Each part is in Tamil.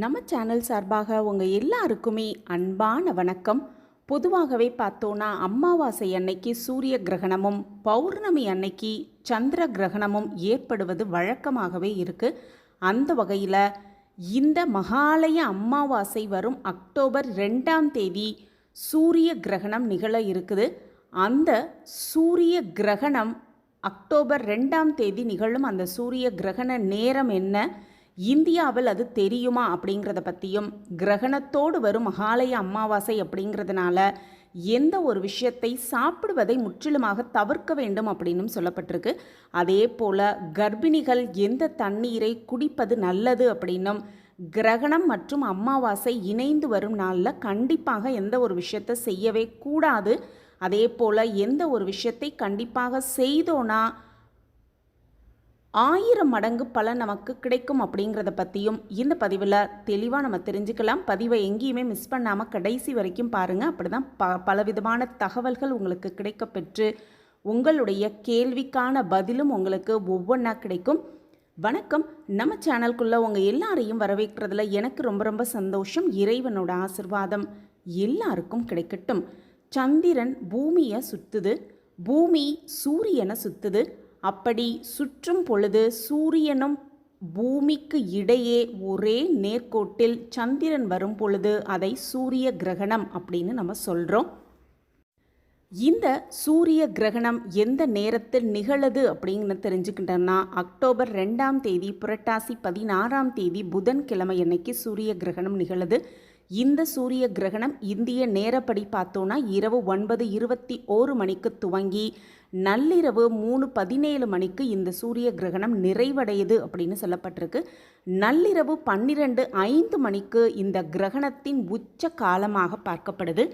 நம்ம சேனல் சார்பாக உங்கள் எல்லாருக்குமே அன்பான வணக்கம். பொதுவாகவே பார்த்தோன்னா அமாவாசை அன்னைக்கு சூரிய கிரகணமும் பௌர்ணமி அன்னைக்கு சந்திர கிரகணமும் ஏற்படுவது வழக்கமாகவே இருக்குது அந்த வகையில் இந்த மகாலய அமாவாசை வரும் அக்டோபர் ரெண்டாம் தேதி சூரிய கிரகணம் நிகழ இருக்குது. அந்த சூரிய கிரகணம் அக்டோபர் ரெண்டாம் தேதி நிகழும் அந்த சூரிய கிரகண நேரம் என்ன? இந்தியாவில் அது தெரியுமா அப்படிங்கிறத பற்றியும் கிரகணத்தோடு வரும் மகாலய அமாவாசை அப்படிங்கிறதுனால எந்த ஒரு விஷயத்தை சாப்பிடுவதை முற்றிலுமாக தவிர்க்க வேண்டும் அப்படின்னும் சொல்லப்பட்டிருக்கு. அதே போல் கர்ப்பிணிகள் எந்த தண்ணீரை குடிப்பது நல்லது அப்படின்னும் கிரகணம் மற்றும் அமாவாசை இணைந்து வரும் நாளில் கண்டிப்பாக எந்த ஒரு விஷயத்தை செய்யவே கூடாது. அதே போல் எந்த ஒரு விஷயத்தை கண்டிப்பாக செய்தோன்னா ஆயிரம் மடங்கு பலன் நமக்கு கிடைக்கும் அப்படிங்கிறத பற்றியும் இந்த பதிவில் தெளிவாக நம்ம தெரிஞ்சுக்கலாம். பதிவை எங்கேயுமே மிஸ் பண்ணாமல் கடைசி வரைக்கும் பாருங்கள் அப்படி தான் ப பலவிதமான தகவல்கள் உங்களுக்கு கிடைக்கப்பெற்று உங்களுடைய கேள்விக்கான பதிலும் உங்களுக்கு ஒவ்வொன்றா கிடைக்கும். வணக்கம். நம்ம சேனல்குள்ளே உங்கள் எல்லாரையும் வரவேற்கிறதுல எனக்கு ரொம்ப ரொம்ப சந்தோஷம். இறைவனோட ஆசிர்வாதம் எல்லாருக்கும் கிடைக்கட்டும். சந்திரன் பூமியை சுற்றுது பூமி சூரியனை சுற்றுது அப்படி சுற்றும் பொழுது சூரியனும் பூமிக்கு இடையே ஒரே நேர்கோட்டில் சந்திரன் வரும் பொழுது அதை சூரிய கிரகணம் அப்படின்னு நம்ம சொல்கிறோம் இந்த சூரிய கிரகணம் எந்த நேரத்தில் நிகழது அப்படின்னு தெரிஞ்சுக்கிட்டோம்னா அக்டோபர் ரெண்டாம் தேதி புரட்டாசி பதினாறாம் தேதி புதன்கிழமை அன்னைக்கு சூரிய கிரகணம் நிகழுது. இந்த சூரிய கிரகணம் இந்திய நேரப்படி பார்த்தோன்னா இரவு ஒன்பது இருபத்தி ஓரு மணிக்கு துவங்கி நள்ளிரவு மூணு பதினேழு மணிக்கு இந்த சூரிய கிரகணம் நிறைவடையுது அப்படின்னு சொல்லப்பட்டிருக்கு. நள்ளிரவு பன்னிரெண்டு ஐந்து மணிக்கு இந்த கிரகணத்தின் உச்ச காலமாக பார்க்கப்படுது.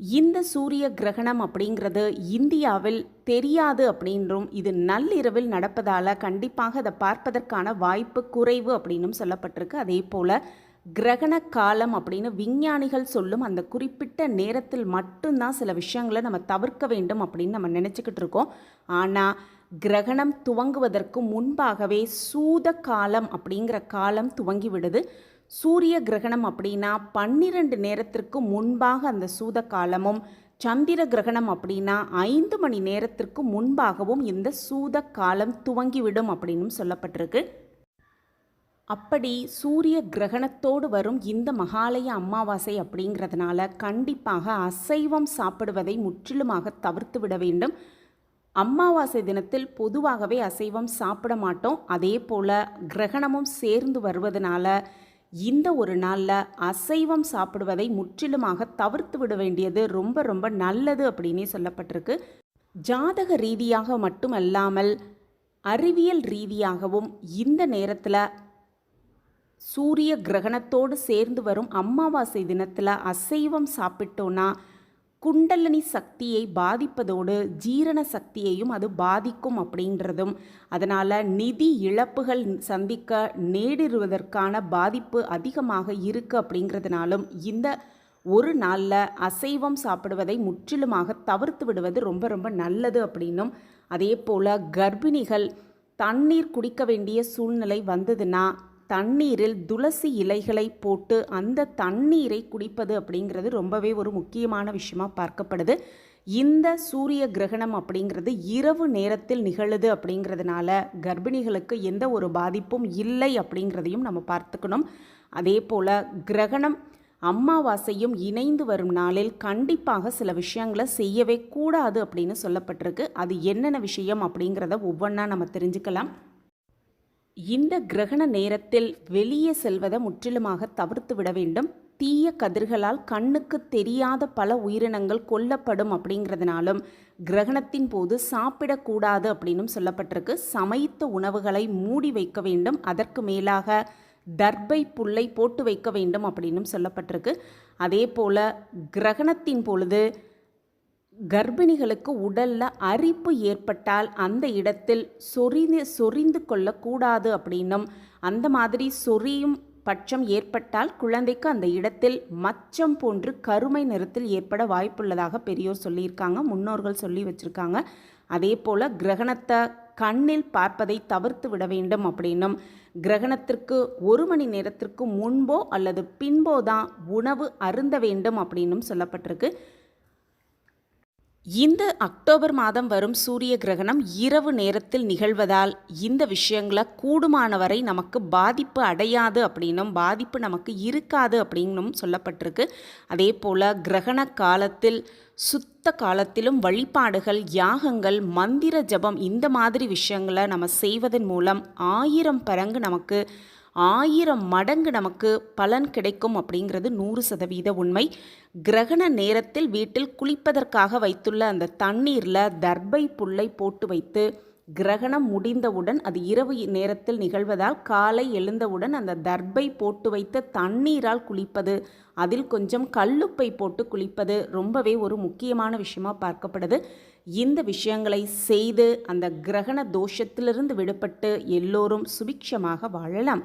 இந்த சூரிய கிரகணம் அப்படிங்கிறது இந்தியாவில் தெரியாது அப்படின்றும் இது நள்ளிரவில் நடப்பதால் கண்டிப்பாக அதை பார்ப்பதற்கான வாய்ப்பு குறைவு அப்படின்னும் சொல்லப்பட்டிருக்கு. அதே போல் கிரகண காலம் அப்படின்னு விஞ்ஞானிகள் சொல்லும் அந்த குறிப்பிட்ட நேரத்தில் மட்டும்தான் சில விஷயங்களை நம்ம தவிர்க்க வேண்டும் அப்படின்னு நம்ம நினச்சிக்கிட்டு இருக்கோம். ஆனால் கிரகணம் துவங்குவதற்கு முன்பாகவே சூத காலம் அப்படிங்கிற காலம் துவங்கி விடுது. சூரிய கிரகணம் அப்படின்னா பன்னிரண்டு நேரத்திற்கு முன்பாக அந்த சூத காலமும் சந்திர கிரகணம் அப்படின்னா ஐந்து மணி நேரத்திற்கு முன்பாகவும் இந்த சூத காலம் துவங்கிவிடும் அப்படின்னும் சொல்லப்பட்டிருக்கு. அப்படி சூரிய கிரகணத்தோடு வரும் இந்த மகாலய அமாவாசை அப்படிங்கிறதுனால கண்டிப்பாக அசைவம் சாப்பிடுவதை முற்றிலுமாக தவிர்த்து விட வேண்டும். அமாவாசை தினத்தில் பொதுவாகவே அசைவம் சாப்பிட மாட்டோம். அதே போல் கிரகணமும் சேர்ந்து வருவதனால இந்த ஒரு நாளில் அசைவம் சாப்பிடுவதை முற்றிலுமாக தவிர்த்து விட வேண்டியது ரொம்ப ரொம்ப நல்லது அப்படின்னே சொல்லப்பட்டிருக்கு. ஜாதக ரீதியாக மட்டுமல்லாமல் அறிவியல் ரீதியாகவும் இந்த நேரத்தில் சூரிய கிரகணத்தோடு சேர்ந்து வரும் அமாவாசை தினத்தில் அசைவம் சாப்பிட்டோன்னா குண்டலினி சக்தியை பாதிப்பதோடு ஜீரண சக்தியையும் அது பாதிக்கும் அப்படின்றதும். அதனால் நிதி இழப்புகள் சந்திக்க நேரிடுவதற்கான பாதிப்பு அதிகமாக இருக்குது அப்படிங்கிறதுனாலும் இந்த ஒரு நாளில் அசைவம் சாப்பிடுவதை முற்றிலுமாக தவிர்த்து விடுவது ரொம்ப ரொம்ப நல்லது அப்படின்னும். அதே போல் கர்ப்பிணிகள் தண்ணீர் குடிக்க வேண்டிய சூழ்நிலை வந்ததுன்னா தண்ணீரில் துளசி இலைகளை போட்டு அந்த தண்ணீரை குடிப்பது அப்படிங்கிறது ரொம்பவே ஒரு முக்கியமான விஷயமா பார்க்கப்படுது. இந்த சூரிய கிரகணம் அப்படிங்கிறது இரவு நேரத்தில் நிகழுது அப்படிங்கிறதுனால கர்ப்பிணிகளுக்கு எந்த ஒரு பாதிப்பும் இல்லை அப்படிங்கிறதையும் நம்ம பார்த்துக்கணும். அதே போல் கிரகணம் அம்மாவாசையும் இணைந்து வரும் நாளில் கண்டிப்பாக சில விஷயங்களை செய்யவே கூடாது அப்படின்னு சொல்லப்பட்டிருக்கு. அது என்னென்ன விஷயம் அப்படிங்கிறத ஒவ்வொன்றா நம்ம தெரிஞ்சுக்கலாம். இந்த கிரகண நேரத்தில் வெளியே செல்வதை முற்றிலுமாக தவிர்த்து விட வேண்டும். தீய கதிர்களால் கண்ணுக்கு தெரியாத பல உயிரினங்கள் கொல்லப்படும் அப்படிங்கிறதுனாலும் கிரகணத்தின் போது சாப்பிடக்கூடாது அப்படின்னும் சொல்லப்பட்டிருக்கு. சமைத்த உணவுகளை மூடி வைக்க வேண்டும். அதற்கு மேலாக தர்பை புல்லை போட்டு வைக்க வேண்டும் அப்படின்னும் சொல்லப்பட்டிருக்கு. அதே போல் கிரகணத்தின் பொழுது கர்ப்பிணிகளுக்கு உடலில் அரிப்பு ஏற்பட்டால் அந்த இடத்தில் சொரிந்து சொரிந்து கொள்ளக்கூடாது அப்படின்னும். அந்த மாதிரி சொரியும் பட்சம் ஏற்பட்டால் குழந்தைக்கு அந்த இடத்தில் மச்சம் போன்று கருமை நிறத்தில் ஏற்பட வாய்ப்புள்ளதாக பெரியோர் சொல்லியிருக்காங்க முன்னோர்கள் சொல்லி வச்சுருக்காங்க. அதே போல் கிரகணத்தை கண்ணில் பார்ப்பதை தவிர்த்து விட வேண்டும் அப்படின்னும். கிரகணத்திற்கு ஒரு மணி நேரத்திற்கு முன்போ அல்லது பின்போ தான் உணவு அருந்த வேண்டும் அப்படின்னும் சொல்லப்பட்டிருக்கு. இந்த அக்டோபர் மாதம் வரும் சூரிய கிரகணம் இரவு நேரத்தில் நிகழ்வதால் இந்த விஷயங்களை கூடுமானவரை நமக்கு பாதிப்பு அடையாது அப்படின்னும் பாதிப்பு நமக்கு இருக்காது அப்படின்னும் சொல்லப்பட்டிருக்கு. அதே போல் கிரகண காலத்தில் சுத்த காலத்திலும் வழிபாடுகள் யாகங்கள் மந்திர ஜபம் இந்த மாதிரி விஷயங்களை நம்ம செய்வதன் மூலம் ஆயிரம் பரங்கு நமக்கு ஆயிரம் மடங்கு நமக்கு பலன் கிடைக்கும் அப்படிங்கிறது நூறு சதவீத உண்மை. கிரகண நேரத்தில் வீட்டில் குளிப்பதற்காக வைத்துள்ள அந்த தண்ணீரில் தர்பை புல்லை போட்டு வைத்து கிரகணம் முடிந்தவுடன் அது இரவு நேரத்தில் நிகழ்வதால் காலை எழுந்தவுடன் அந்த தர்பை போட்டு வைத்த தண்ணீரால் குளிப்பது அதில் கொஞ்சம் கல்லுப்பை போட்டு குளிப்பது ரொம்பவே ஒரு முக்கியமான விஷயமா பார்க்கப்படுது. இந்த விஷயங்களை செய்து அந்த கிரகண தோஷத்திலிருந்து விடுபட்டு எல்லோரும் சுபிக்ஷமாக வாழலாம்.